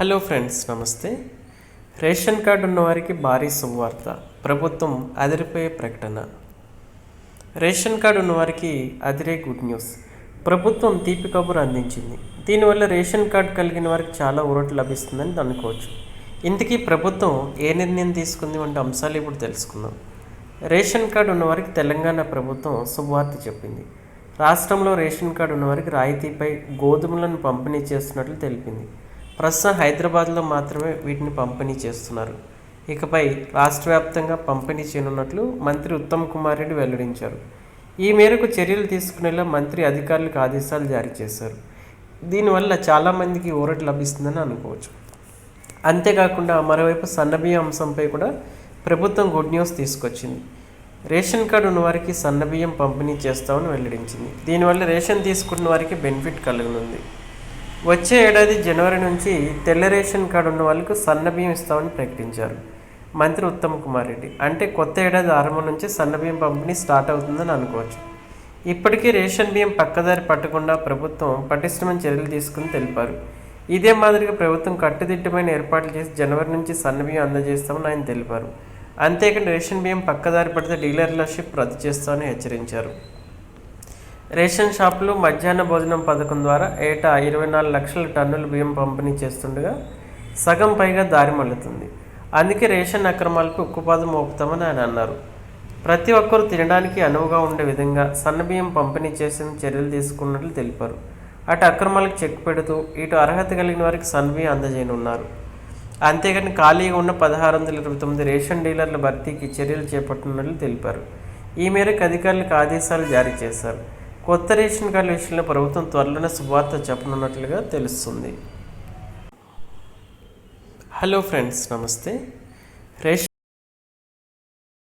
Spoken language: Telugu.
హలో ఫ్రెండ్స్ నమస్తే. రేషన్ కార్డు ఉన్నవారికి భారీ శుభవార్త. ప్రభుత్వం అదిరిపోయే ప్రకటన. రేషన్ కార్డు ఉన్నవారికి అదిరే గుడ్ న్యూస్. ప్రభుత్వం తీపి కబురు అందించింది. దీనివల్ల రేషన్ కార్డు కలిగిన వారికి చాలా ఊరట లభిస్తుందని అనుకోవచ్చు. ఇంతకీ ప్రభుత్వం ఏ నిర్ణయం తీసుకుంది వంటి అంశాలు ఇప్పుడు తెలుసుకుందాం. రేషన్ కార్డు ఉన్నవారికి తెలంగాణ ప్రభుత్వం శుభవార్త చెప్పింది. రాష్ట్రంలో రేషన్ కార్డు ఉన్నవారికి రాయితీపై గోధుమలను పంపిణీ చేస్తున్నట్లు తెలిపింది. ప్రస్తుతం హైదరాబాద్లో మాత్రమే వీటిని పంపిణీ చేస్తున్నారు. ఇకపై రాష్ట్ర వ్యాప్తంగా పంపిణీ చేయనున్నట్లు మంత్రి ఉత్తమ్ కుమార్ రెడ్డి వెల్లడించారు. ఈ మేరకు చర్యలు తీసుకునేలా మంత్రి అధికారులకు ఆదేశాలు జారీ చేశారు. దీనివల్ల చాలామందికి ఊరట లభిస్తుందని అనుకోవచ్చు. అంతేకాకుండా మరోవైపు సన్నబియ్యం అంశంపై కూడా ప్రభుత్వం గుడ్ న్యూస్ తీసుకొచ్చింది. రేషన్ కార్డు ఉన్నవారికి సన్నబియ్యం పంపిణీ చేస్తామని వెల్లడించింది. దీనివల్ల రేషన్ తీసుకున్న వారికి బెనిఫిట్ కలగనుంది. వచ్చే ఏడాది జనవరి నుంచి తెల్ల రేషన్ కార్డు ఉన్న వాళ్ళకు సన్నబియ్యం ఇస్తామని ప్రకటించారు. మంత్రి ఉత్తమ్ కుమార్ రెడ్డి. అంటే కొత్త ఏడాది ఆరంభం నుంచి సన్నబియ్యం పంపిణీ స్టార్ట్ అవుతుందని అనుకోవచ్చు. ఇప్పటికీ రేషన్ బియ్యం పక్కదారి పట్టకుండా ప్రభుత్వం పటిష్టమైన చర్యలు తీసుకుని తెలిపారు. ఇదే మాదిరిగా ప్రభుత్వం కట్టుదిట్టమైన ఏర్పాట్లు చేసి జనవరి నుంచి సన్నబియ్యం అందజేస్తామని ఆయన తెలిపారు. అంతేకాని రేషన్ బియ్యం పక్కదారి పడితే డీలర్లషిప్ రద్దు చేస్తామని హెచ్చరించారు. రేషన్ షాపులు మధ్యాహ్న భోజనం పథకం ద్వారా ఏటా ఇరవై నాలుగు లక్షల టన్నుల బియ్యం పంపిణీ చేస్తుండగా సగం పైగా దారి మళ్ళుతుంది. అందుకే రేషన్ అక్రమాలకు ఉక్కుపాదం మోపుతామని ఆయన అన్నారు. ప్రతి ఒక్కరూ తినడానికి అనువుగా ఉండే విధంగా సన్నబియ్యం పంపిణీ చేసిన చర్యలు తీసుకున్నట్లు తెలిపారు. అటు అక్రమాలకు చెక్ పెడుతూ ఇటు అర్హత కలిగిన వారికి సన్నబియ్యం అందజేయనున్నారు. అంతేగాని ఖాళీగా ఉన్న పదహారు వందల ఇరవై తొమ్మిది రేషన్ డీలర్ల భర్తీకి చర్యలు చేపట్టనున్నట్లు తెలిపారు. ఈ మేరకు అధికారులకు ఆదేశాలు జారీ చేశారు. కొత్త రేషన్ కార్డుల విషయంలో ప్రభుత్వం త్వరలోనే శుభవార్త చెప్పనున్నట్లుగా తెలుస్తుంది. హలో ఫ్రెండ్స్ నమస్తే. రేషన్